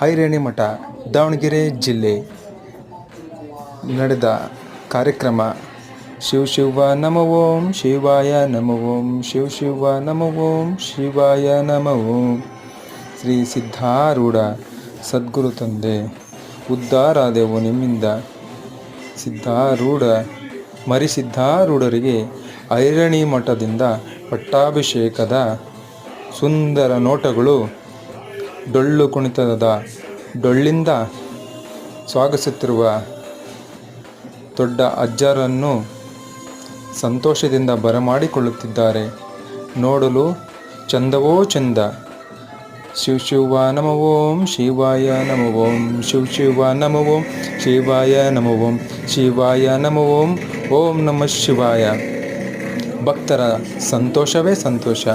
ಹೈರೇಣಿ ಮಠ, ದಾವಣಗೆರೆ ಜಿಲ್ಲೆ. ನಡೆದ ಕಾರ್ಯಕ್ರಮ ಶಿವ ಶಿವ ನಮ ಓಂ ಶಿವಾಯ ನಮ ಓಂ ಶಿವ ಶಿವ ನಮ ಓಂ ಶಿವಾಯ ನಮ ಓಂ. ಶ್ರೀ ಸಿದ್ಧಾರೂಢ ಸದ್ಗುರು ತಂದೆ ಉದ್ಧಾರಾದೆವು ನಿಮ್ಮಿಂದ. ಸಿದ್ಧಾರೂಢ, ಮರಿಸಿದ್ಧಾರೂಢರಿಗೆ ಐರಣಿ ಮಠದಿಂದ ಪಟ್ಟಾಭಿಷೇಕದ ಸುಂದರ ನೋಟಗಳು ಡೊಳ್ಳು ಕುಣಿತದ ಡೊಳ್ಳಿಂದ ಸ್ವಾಗತಿಸುತ್ತಿರುವ ದೊಡ್ಡ ಅಜ್ಜರನ್ನು ಸಂತೋಷದಿಂದ ಬರಮಾಡಿಕೊಳ್ಳುತ್ತಿದ್ದಾರೆ. ನೋಡಲು ಚಂದವೋ ಚಂದ. ಶಿವ ಶಿವ ನಮ ಓಂ, ಶಿವಾಯ ನಮ ಓಂ, ಶಿವ ಶಿವ ನಮ ಓಂ, ಶಿವಾಯ ನಮ ಓಂ, ಶಿವಾಯ ನಮ ಓಂ ಓಂ ನಮ ಶಿವಾಯ. ಭಕ್ತರ ಸಂತೋಷವೇ ಸಂತೋಷ.